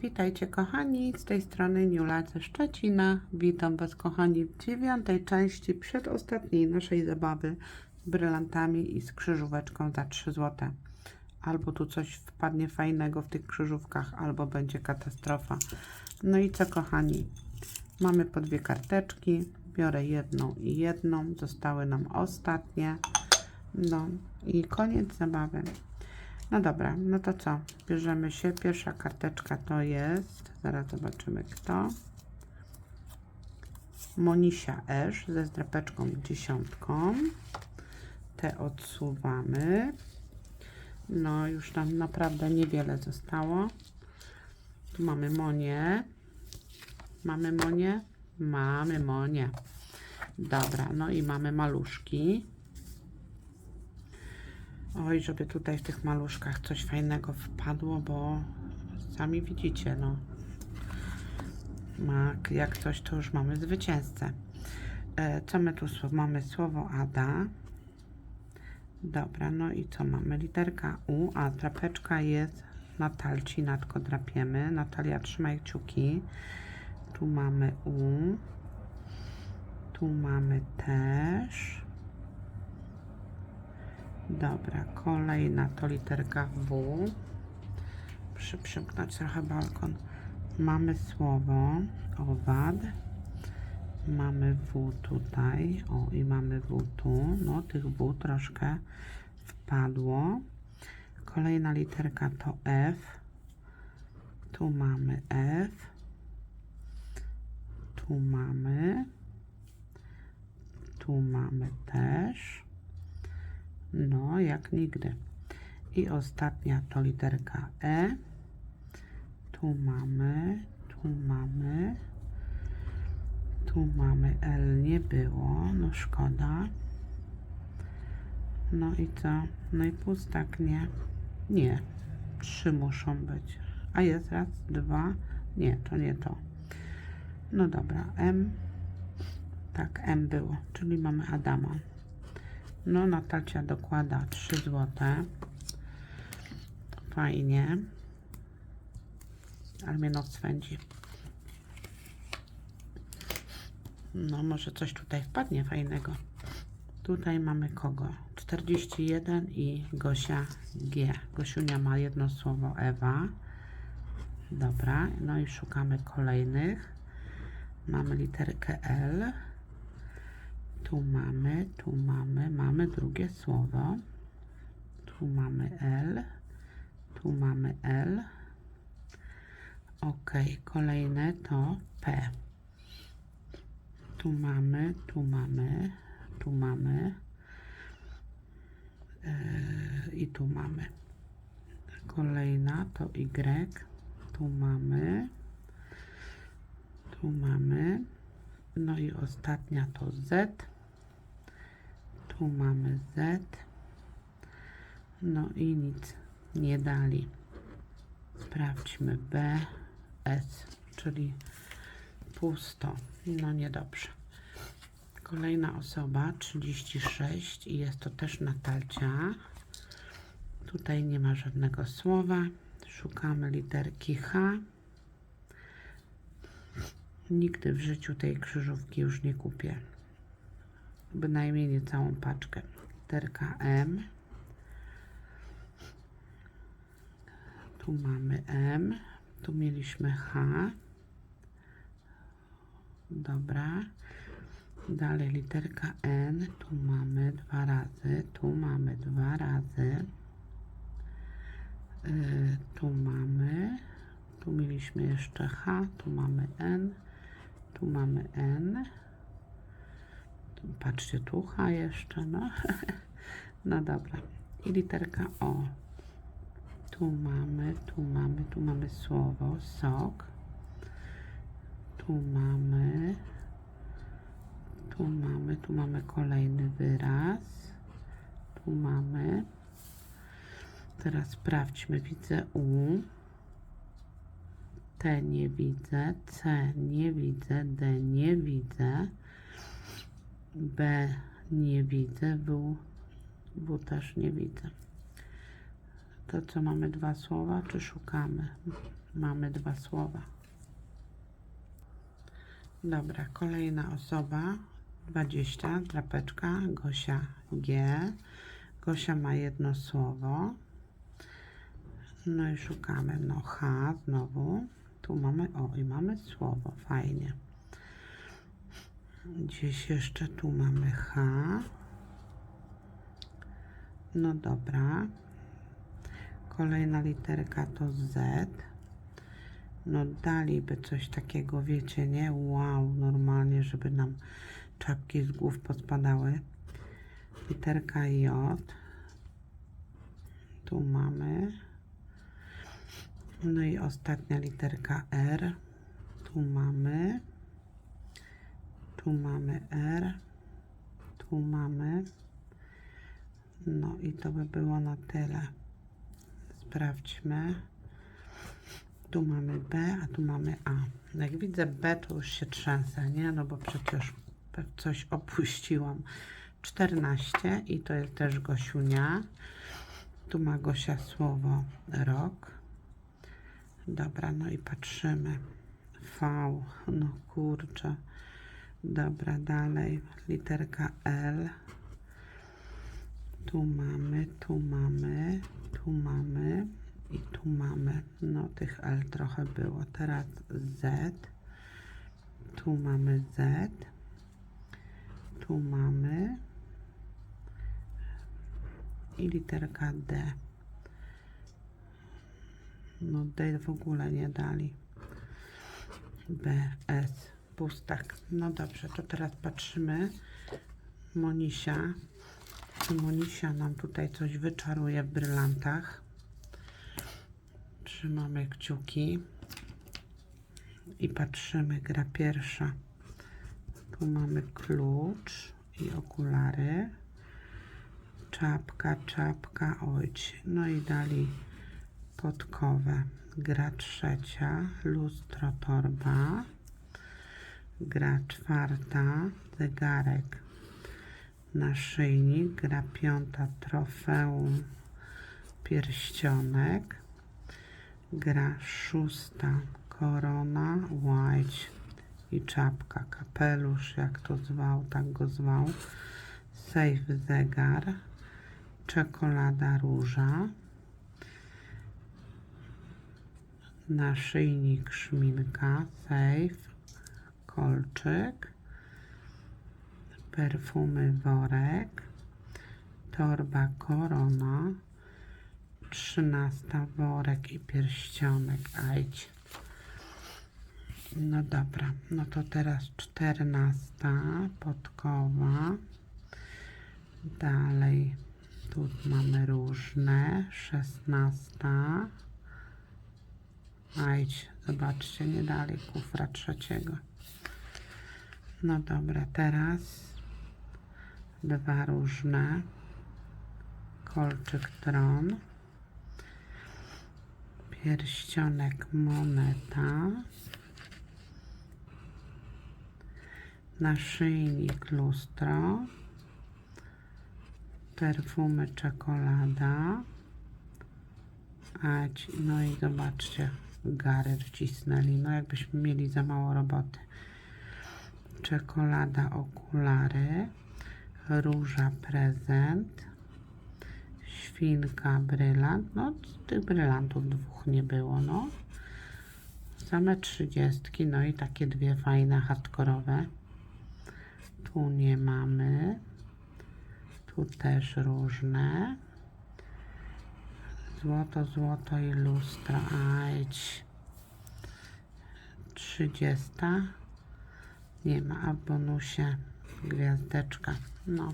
Witajcie kochani, z tej strony Niula ze Szczecina. Witam Was kochani w dziewiątej części przedostatniej naszej zabawy z brylantami i z krzyżóweczką za 3 zł. Albo tu coś wpadnie fajnego w tych krzyżówkach, albo będzie katastrofa. No i co kochani, mamy po dwie karteczki, biorę jedną i jedną, zostały nam ostatnie. No i koniec zabawy. No dobra, no to co? Bierzemy się. Pierwsza karteczka to jest, zaraz zobaczymy kto. Monisia Esz ze zdrapeczką dziesiątką. Te odsuwamy. No już nam naprawdę niewiele zostało. Tu mamy Monię. Mamy Monię? Mamy Monię. Dobra, no i mamy maluszki. Oj, żeby tutaj w tych maluszkach coś fajnego wpadło, bo sami widzicie, no. Jak coś, to już mamy zwycięzcę. E, co my tu słowo? Mamy słowo Ada. Dobra, no i co mamy? Literka U, a drapeczka jest Natalci, natko drapiemy. Natalia, trzymaj kciuki. Tu mamy U. Tu mamy też. Dobra, kolejna to literka W. Muszę przymknąć trochę balkon. Mamy słowo owad. Mamy W tutaj. O, i mamy W tu. No, tych W troszkę wpadło. Kolejna literka to F. Tu mamy F. Tu mamy. Tu mamy też. No, jak nigdy. I ostatnia to literka E. Tu mamy, tu mamy, tu mamy L nie było, no szkoda. No i co? No i pustak nie. Nie. Trzy muszą być. A jest raz, dwa. Nie, to nie to. No dobra, M. Tak, M było, czyli mamy Adama. No, Natalcia dokłada 3 złote. Fajnie. Ale mnie noc swędzi. No, może coś tutaj wpadnie fajnego. Tutaj mamy kogo? 41 i Gosia G. Gosiunia ma jedno słowo Ewa. Dobra, no i szukamy kolejnych. Mamy literkę L. Tu mamy, tu mamy, mamy drugie słowo. Tu mamy L. Tu mamy L. Ok, kolejne to P. Tu mamy, tu mamy, tu mamy. Yy, I tu mamy. Kolejna to Y. Tu mamy. Tu mamy. No i ostatnia to Z. Tu mamy Z. No i nic nie dali. Sprawdźmy B, S, czyli pusto. No niedobrze. Kolejna osoba, 36 i jest to też Natalcia. Tutaj nie ma żadnego słowa. Szukamy literki H. Nigdy w życiu tej krzyżówki już nie kupię. Bynajmniej nie całą paczkę. Literka M. Tu mamy M. Tu mieliśmy H. Dobra. Dalej literka N. Tu mamy dwa razy. Tu mamy dwa razy. Y, tu mamy. Tu mieliśmy jeszcze H. Tu mamy N. Tu mamy N. Patrzcie, tu jeszcze, no. no dobra. I literka O. Tu mamy, tu mamy, tu mamy słowo sok. Tu mamy, tu mamy, tu mamy kolejny wyraz. Tu mamy. Teraz sprawdźmy. Widzę U. T nie widzę, C nie widzę, D nie widzę, B nie widzę, W, w też nie widzę. To co mamy dwa słowa, czy szukamy? Mamy dwa słowa. Dobra, kolejna osoba. 20, drapeczka, Gosia G. Gosia ma jedno słowo. No i szukamy, no H znowu. Tu mamy, o i mamy słowo, fajnie. Gdzieś jeszcze tu mamy H. No dobra. Kolejna literka to Z. No daliby coś takiego, wiecie, nie? Wow, normalnie, żeby nam czapki z głów pospadały. Literka J. Tu mamy. No i ostatnia literka R. Tu mamy. Tu mamy R. Tu mamy. No i to by było na tyle. Sprawdźmy. Tu mamy B, a tu mamy A. Jak widzę B, to już się trzęsę, nie? No bo przecież coś opuściłam. 14 i to jest też Gosiunia. Tu ma Gosia słowo rok. Dobra, no i patrzymy. V, no kurczę. Dobra, dalej. Literka L. Tu mamy, tu mamy, tu mamy i tu mamy. No tych L trochę było. Teraz Z. Tu mamy Z. Tu mamy i literka D. No D w ogóle nie dali. B, S, pustak. No dobrze, to teraz patrzymy. Monisia. Monisia nam tutaj coś wyczaruje w brylantach? Trzymamy kciuki i patrzymy. Gra pierwsza. Tu mamy klucz i okulary. Czapka, czapka, ojć. No i dali podkowę. Gra trzecia, lustro, torba. Gra czwarta, zegarek, naszyjnik. Gra piąta, trofeum, pierścionek. Gra szósta, korona, łajć i czapka, kapelusz, jak to zwał, tak go zwał. Sejf, zegar, czekolada, róża. naszyjnik, szminka, sejf, kolczyk, perfumy, worek, torba, korona, trzynasta, worek i pierścionek, ajdź. No dobra, no to teraz czternasta, podkowa, dalej tu mamy różne, szesnasta, Ajdź, zobaczcie, nie dali kufra trzeciego. No dobra, teraz dwa różne. Kolczyk tron. Pierścionek moneta. Naszyjnik lustro. Perfumy czekolada. Ać, no i zobaczcie, gary wcisnęli. No jakbyśmy mieli za mało roboty. Czekolada, okulary, róża, prezent, świnka, brylant. No tych brylantów dwóch nie było, no. Same trzydziestki, no i takie dwie fajne, hardkorowe. Tu nie mamy. Tu też różne. Złoto, złoto i lustro. Ajdź. Trzydziesta. Nie ma, a bonusie gwiazdeczka. No.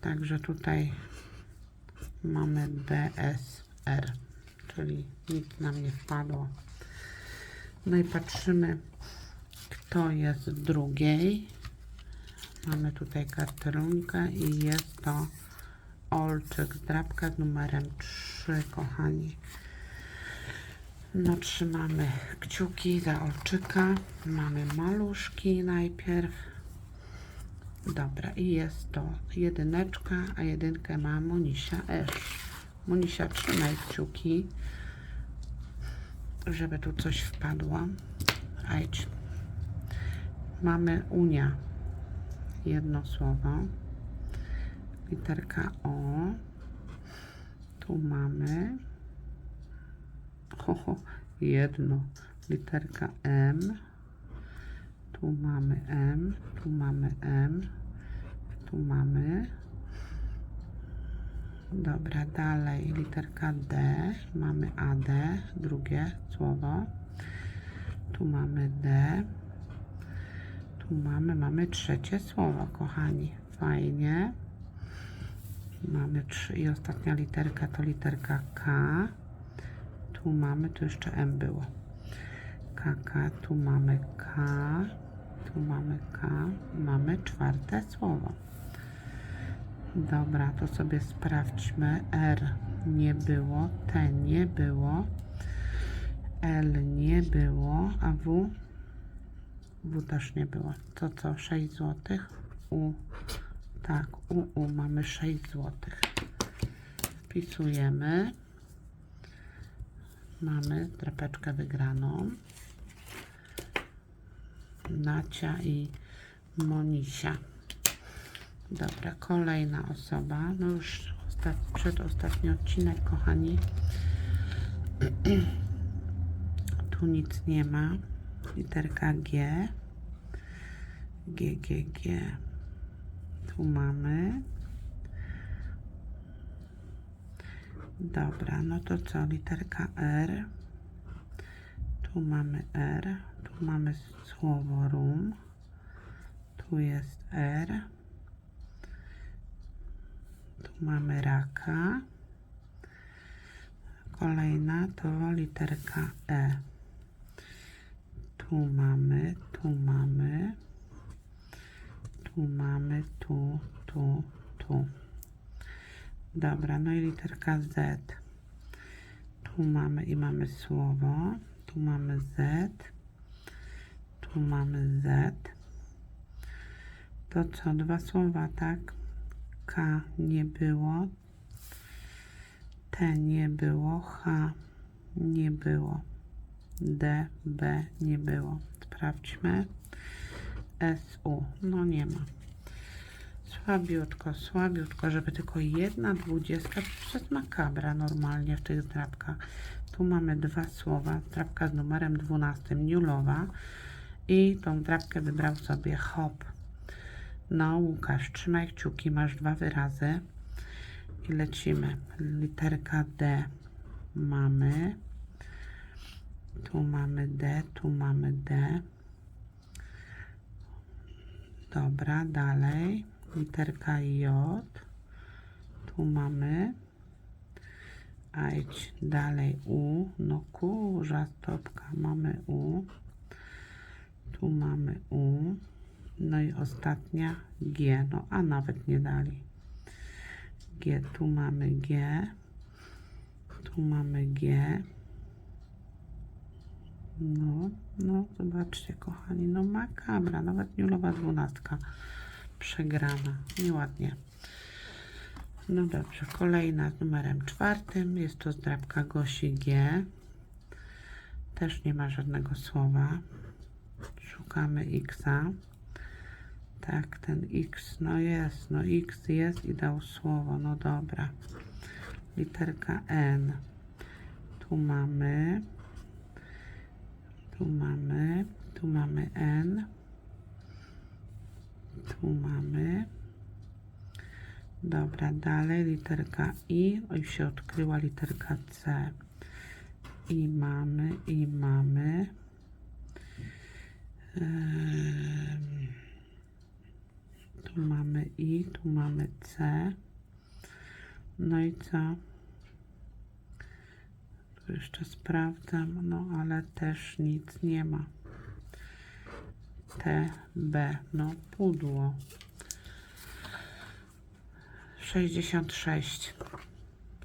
Także tutaj mamy BSR, czyli nic nam nie wpadło. No i patrzymy, kto jest drugiej. Mamy tutaj karterunkę i jest to Olczyk, drapka z numerem 3, kochani. No, trzymamy kciuki za Olczyka. Mamy maluszki najpierw. Dobra, i jest to jedyneczka, a jedynkę ma Monisia Esz. Monisia, trzymaj kciuki. żeby tu coś wpadło. Ajdź. Mamy Unia. Jedno słowo. Literka O. Tu mamy ho, ho, jedno. Literka M. Tu mamy M. Tu mamy M. Tu mamy. Dobra, dalej literka D. Mamy AD, drugie słowo. Tu mamy D. Tu mamy, mamy trzecie słowo, kochani. Fajnie. Mamy trzy i ostatnia literka to literka K. Tu mamy, tu jeszcze M było. KK, tu mamy K. Tu mamy K. Mamy czwarte słowo. Dobra, to sobie sprawdźmy. R nie było, T nie było, L nie było, a W? W też nie było. To co, 6 zł? U, tak, u, u mamy 6 zł. Wpisujemy. Mamy drapeczkę wygraną. Nacia i Monisia. Dobra, kolejna osoba. No już ostat, przedostatni odcinek, kochani. tu nic nie ma. Literka G. G, G, G. Tu mamy. Dobra, no to co? Literka R. Tu mamy R. Tu mamy słowo room. Tu jest R. Tu mamy raka. Kolejna to literka E. Tu mamy, tu mamy. Tu mamy, tu, tu, tu. Dobra, no i literka Z. Tu mamy i mamy słowo. Tu mamy Z. Tu mamy Z. To co? Dwa słowa, tak? K nie było. T nie było. H nie było. D, B nie było. Sprawdźmy. S, U. No nie ma. Słabiutko, słabiutko, żeby tylko jedna dwudziestka, jest makabra normalnie w tych drapkach. Tu mamy dwa słowa, drapka z numerem 12, Niulowa i tą drapkę wybrał sobie Hop. No Łukasz, trzymaj kciuki, masz dwa wyrazy i lecimy. Literka D mamy, tu mamy D, tu mamy D. Dobra, dalej. Literka J. Tu mamy. A idź dalej U. No kurza, stopka. Mamy U. Tu mamy U. No i ostatnia G. No a nawet nie dali. G. Tu mamy G. Tu mamy G. No, no, zobaczcie, kochani, no makabra, nawet niulowa dwunastka przegrana, nieładnie. No dobrze, kolejna z numerem czwartym, jest to zdrabka Gosi G. Też nie ma żadnego słowa. Szukamy Xa. Tak, ten X, no jest, no X jest i dał słowo, no dobra. Literka N. Tu mamy tu mamy, tu mamy N, tu mamy. Dobra, dalej literka I, oj się odkryła literka C. I mamy, i mamy. Tu mamy I, tu mamy C. No i co? Tu jeszcze sprawdzam, no ale też nic nie ma. T, B, no pudło. 66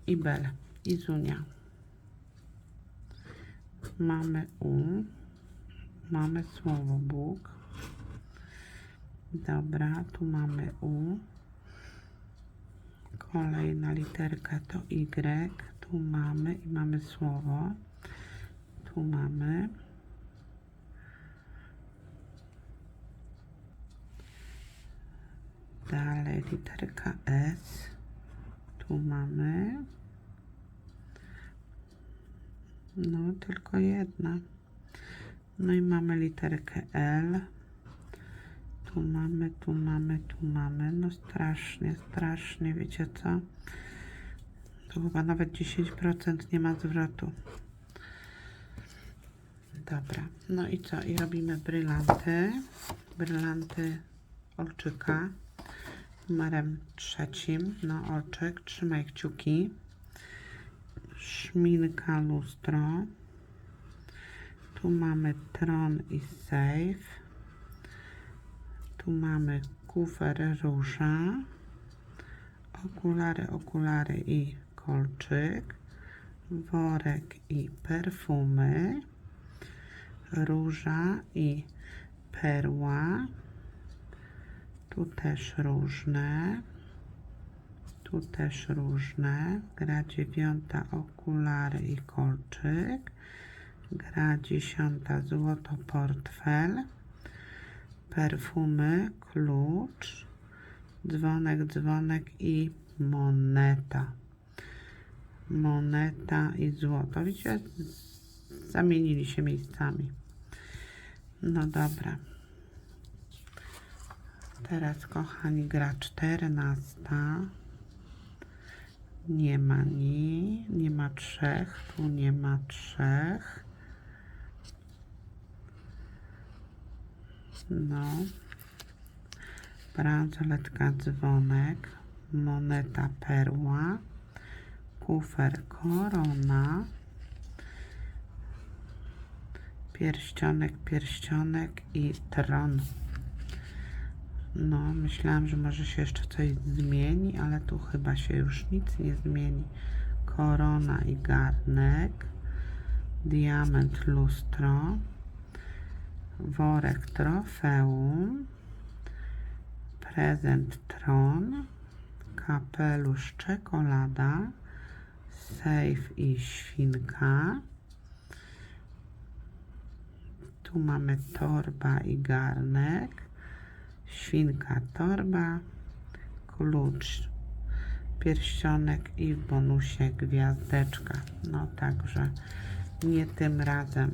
i Bel, i Zunia. Mamy U, mamy słowo Bóg. Dobra, tu mamy U. Kolejna literka to Y. Tu mamy i mamy słowo. Tu mamy. Dalej literka S. Tu mamy. No, tylko jedna. No i mamy literkę L. Tu mamy, tu mamy, tu mamy. No strasznie, strasznie, wiecie co? Tu chyba nawet 10% nie ma zwrotu. Dobra, no i co? I robimy brylanty. Brylanty olczyka numerem trzecim. No, olczyk, trzymaj kciuki. Szminka, lustro. Tu mamy tron i safe. Tu mamy kufer róża. Okulary, okulary i kolczyk. Worek i perfumy. Róża i perła. Tu też różne. Tu też różne. Gra dziewiąta okulary i kolczyk. Gra dziesiąta złoto portfel. Perfumy, klucz. Dzwonek, dzwonek i moneta. Moneta i złoto. Widzicie, zamienili się miejscami. No dobra. Teraz, kochani, gra czternasta. Nie ma ni, nie ma trzech, tu nie ma trzech. No. Bransoletka dzwonek, moneta perła, kufer korona, pierścionek, pierścionek i tron. No, myślałam, że może się jeszcze coś zmieni, ale tu chyba się już nic nie zmieni. Korona i garnek, diament, lustro, worek, trofeum, prezent, tron, kapelusz, czekolada, safe i świnka. Tu mamy torba i garnek, świnka, torba, klucz, pierścionek i w bonusie gwiazdeczka. No także nie tym razem.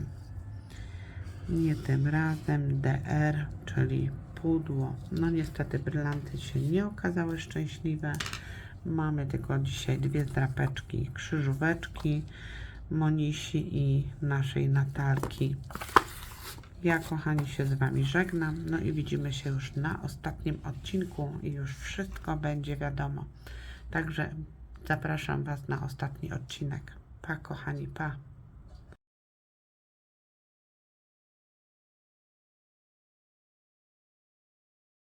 Nie tym razem DR, czyli pudło. No niestety brylanty się nie okazały szczęśliwe. Mamy tylko dzisiaj dwie drapeczki, krzyżóweczki, Monisi i naszej Natalki. Ja, kochani, się z Wami żegnam. No i widzimy się już na ostatnim odcinku i już wszystko będzie wiadomo. Także zapraszam Was na ostatni odcinek. Pa, kochani, pa.